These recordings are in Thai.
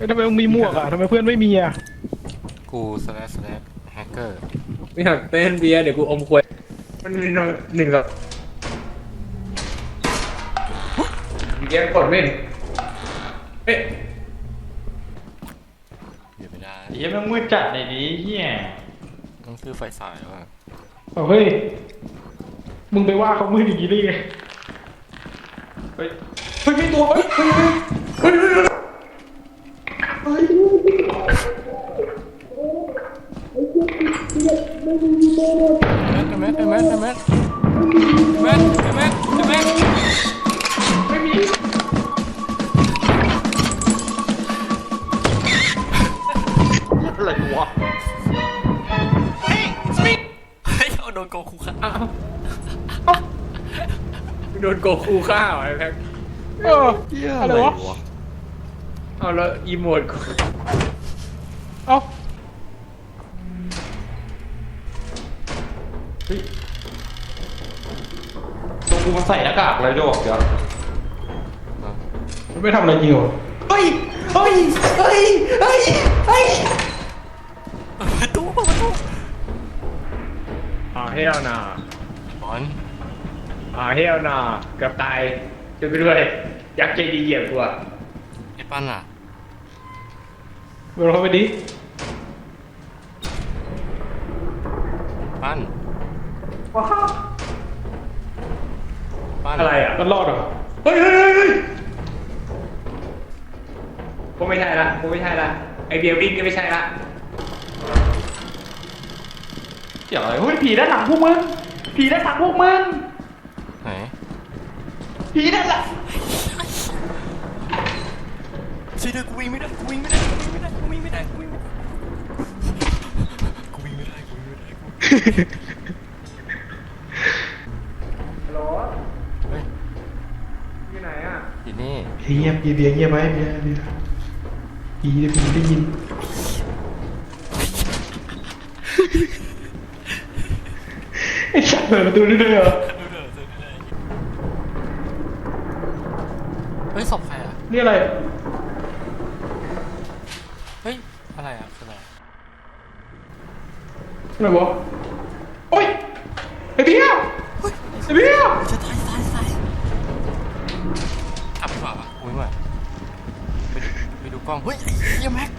เอ้ยทำไมมึงมีหมวกอะทำไมเพื่อนไม่มีอะกูสแลสแลสแฮกเกอร์ไม่อยากเต้นเบียร์เดี๋ยวกูอมควยมันมีหนึ่งกับเบียร์กดไม่เห็นเอ๊ะอยู่ไม่ได้เฮียแม่งมืดจัดในนี้เฮียต้องซื้อไฟฉายว่ะเอาเฮ้ย มึงไปว่าเขามืออย่างนี้ได้ไงเฮ้ยเฮ้ยมีตัวเฮ้ยเฮ้ยเฮ้ยเฮ้ย นโกคูฆ่าเหรอไอ้แพ็คเอออะไรวะเอาแล้วอีโมดกูเอ้าตัวกูมันใส่หน้ากากอะไรด้วยวะเดี๋ยวมันไม่ทำอะไรจริงเหรอเฮ้ย เฮ้ย เฮ้ย เฮ้ย เฮ้ย ประตูประตูอ่าเฮลนาบอล อ่าเฮลนาเกือบตายช่วยไปด้วยยักษ์ใจดีเหยียบกูอะไอ้ปั้นอะเดี๋ยวเราเข้าไปดิปั้นว้าวปั้นอะไรอะมันรอดเหรอเฮ้ยเฮ้ยเฮ้ยเฮ้ยกูไม่ใช่ละกูไม่ใช่ละไอเบียร์วิ่งก็ไม่ใช่ละเดี๋ยวอะไรเฮ้ยผีด้านหลังพวกมึงผีด้านหลังพวกมึงไหน ผีด้านหลังช่วยด้วยกูวิ่งไม่ได้กูวิ่งไม่ได้กูวิ่งไม่ได้กูวิ่งไม่ได้กูวิ่งไม่ได้กูวิ่งไม่ได้กูวิ่งไม่ได้กูฮัลโหลเฮ้ยอยู่ไหนอะอยู่นี่เงียบเบียร์เบียร์เงียบไว้เบียร์เบียร์ผีเดี๋ยวผีได้ยินไอ้สัตว์เปิดประตูได้ด้วยเหรอ เฮ้ยศพใครอะ นี่อะไร เฮ้ย อะไรอะคืออะไรอะไรวะโอ๊ยไอ้เบียร์ไอ้เบียร์จะตายตายตายอับดีกว่าวะกูไม่ไหวไปดูไปดูกล้อง เฮ้ยไอ้เหี้ยแม็ก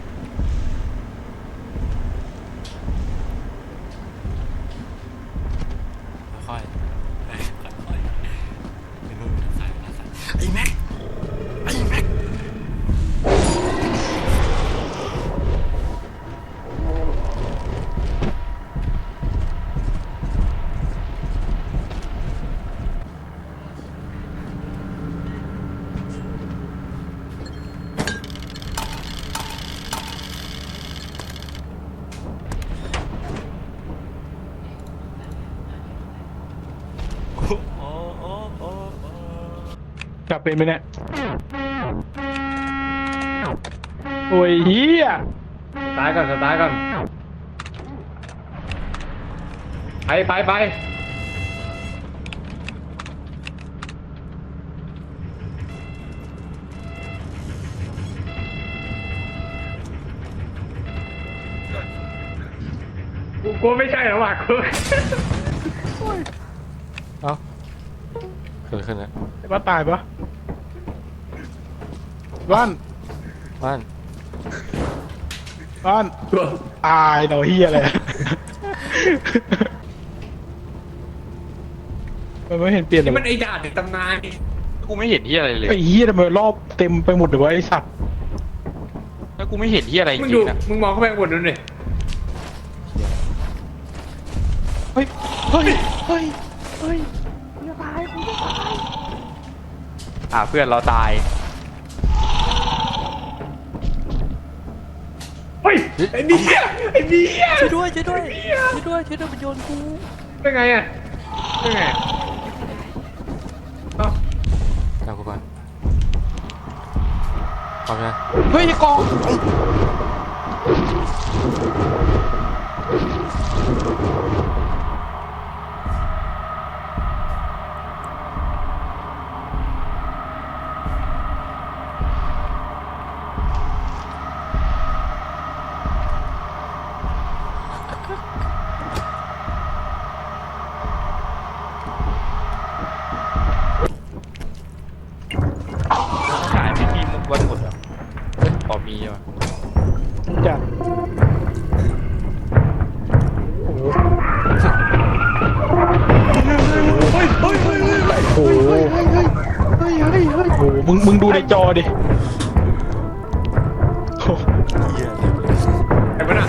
กลับเป็นไหมเนี่ย โอ้ยเฮียสตาร์ทก่อนสตาร์ทก่อนไปไปไปกูกูไม่ใช่หรอวะกู เอ้า เกิดอะไรขึ้นแล้วไอ้บ้านตายปะบ้านบ้านบ้านตัวอายเราเฮียอะไรมันไม่เห็นเปลี่ยนเลนี่ยมันไอ้ด่าถึงตำนานนี่กูไม่เห็นที่อะไรเลยไอ้เฮียทำไมรอบเต็มไปหมดเลยวะไอ้สัตว์แล้วกูไม่เห็นที่อะไรจมึงริดูงๆนะมึงมองเข้าไปข้างบนนู้นดิเฮ้ยเฮ้ยเฮ้ย อ่าเพื่อนเราตาย เฮ้ยไอ้เบี้ยไอ้เบี้ยช่วยด้วยช่วยด้วยช่วยด้วยช่วยด้วยมันโยนกูเป็นไงอะเป็นไงเอ้าตามกูก่อนพร้อมยังเฮ้ยกอง ดูในจอดิโอ้โหเหี้ยไอ้มันอะ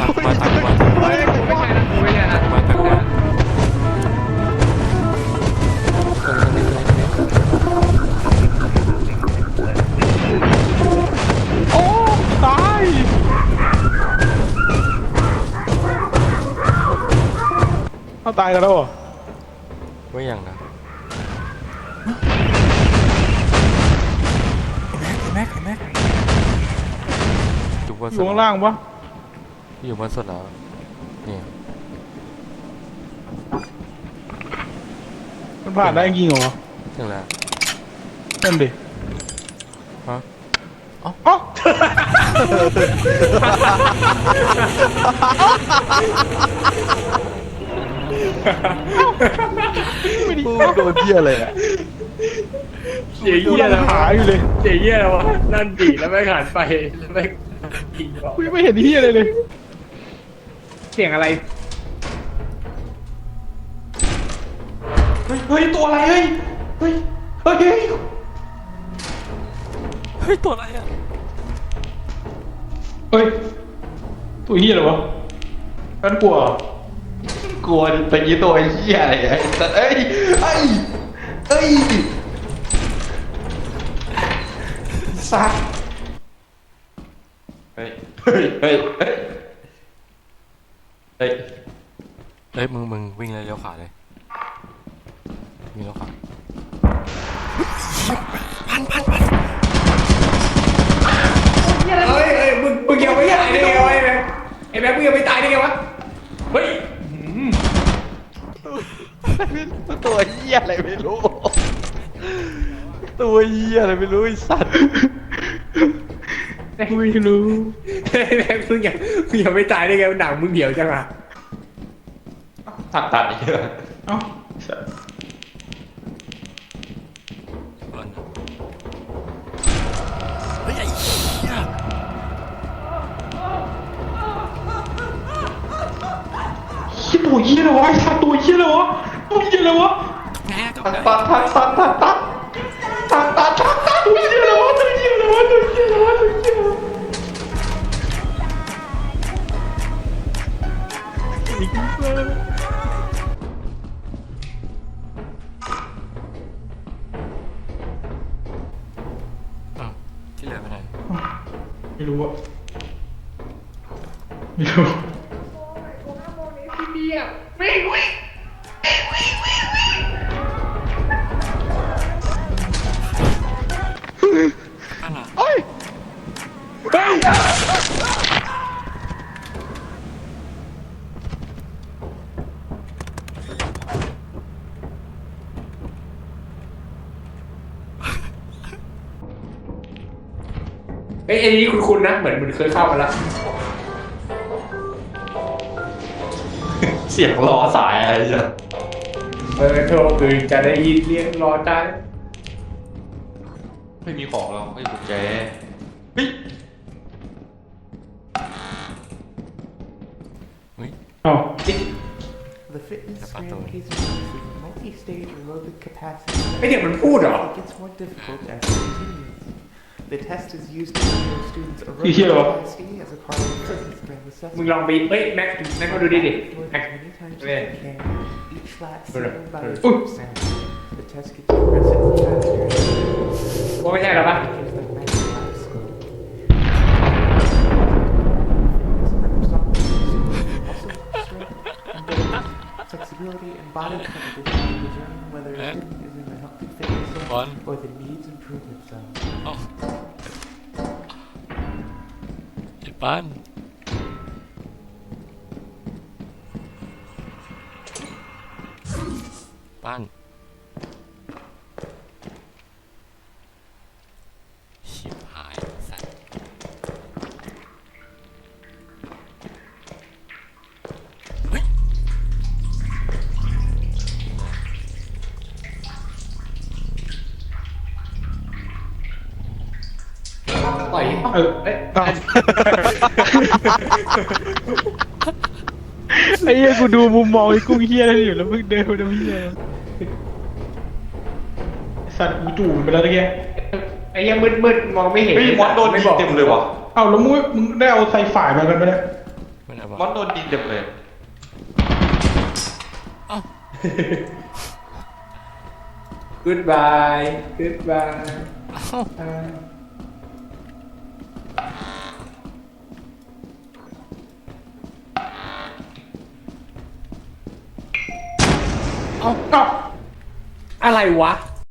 ตักมาตักมาตักมาเฮ้ยกูไม่ใช่นะกูไม่ใช่นะมาตักมาโอ้ตายเอาตายกันแล้วเหรอไม่ยังนะ แม็กแม็กแม็กอยู่บนอสุยู่ดข้างล่างปะอยู่บนสุดแล้วนี่มันผ่านได้จริงเหรอถึงแล้ว นั่นดิฮะ อ๋อไม่ดี โดนเพี้ยอะไรอะ เสียกูเยี่ยกำลัแล้วงหาอยู่เลยเสียเยี่ยแล้ววะนั่นดีแล้วไม่หันไปแล้วไม่กินก่อนกูยังไม่เห็นที่อะไรเลย เสียงอะไร เฮ้ยเฮ้ยตัวอะไรเฮ้ยเฮ้ยเฮ้ยเฮ้ยเฮ้ยตัวอะไรอะเฮ้ยตัวเฮียอะไรวะนั่นกลัวเหรอกลัวตะกี้ตัวไอ้เฮียอะไรไอ้สัตว์เอ้ยเอ้ยเอ้ย สัตว์เฮ้ย เฮ้ย เฮ้ย เฮ้ย เฮ้ย เอ้ยมึงมึงวิ่งเลยเลี้ยวขวาเลยวิ่งเลี้ยวขวาพันพันพันเฮ้ยเฮ้ยมึงมึงยังไม่ตายได้ไงวะไอ้แม็กไอ้แม็กมึงยังไม่ตายได้ไงวะ เฮ้ย ตัวเฮียอะไรไม่รู้ ตัวเฮียอะไรไม่รู้ไอ้สัตว์ไม่รู้ไอ้แม็กมึงยังมึงยังไม่ตายได้ไงหนังมึงเหี่ยวจังอะตัดตัดอีกแล้วเอ้าสัตว์เบิร์นเฮ้ยไอ้เหี้ยเฮียตัวเฮียอะไรวะไอ้สัตว์ตัวเฮียอะไรวะตัวเฮียอะไรวะแม่กับตัดตัดตัดตัดตัด สั่งตาช็อกตาตัวเดียวแล้วว่าตัวที่ไหนไม่รู้อะไม่รู้ เอ้ยไอ้นี้คุณคุณนะ เหมือนมึงเคยเข้ามาแล้ว เสียงรอสายอะไรจ้ะเออโทรคือจะได้ยินเรียกรอใจไม่มีของแล้วไม่กุญแจเฮ้ยเฮ้ยเอ้า The fitness Dapat strand tuh. case releases multi-stage aerobic capacity ไอ้เด็กมันพูดเหรอ that gets more difficult as it continues. The test is used to measure students' aerobic Iya. capacity as a part of the fitness strand มึง assessment. ลองไปเฮ้ยแม็กแม็กมาดูดิดิ More แม็ก than many times as Yeah. you can, each flat Hold up, settled by hold a up. percent. The test gets progressively faster as ว่าไม่ใช่หรอปะ features like night life scope. Fitness Microsoft also strength, ability, flexibility, and body composition to determine whether a student Fun. the needs improve themselves. Oh. Fun. เออเอ้ยไอ้เหี้ยกูดูมุมมองไอ้กุ้งเฮียนั่นอยู่แล้วมึงเดินมาดูเฮียสัตว์กูจู่มันไปแล้วตะเกียไอ้เหี้ยังมืดมืดๆมองไม่เห็นเฮ้ยมอสโดนไม่ยิบงอกเต็มเลยว่ะเอ้าแล้วมึงมึงได้เอาไซฝ่ายมากันไหมเนี่ยมันเอามอสโดนยิงเต็มเลยเอ้ากู ดบากูดบายเอ้าเอ้าอะไรวะ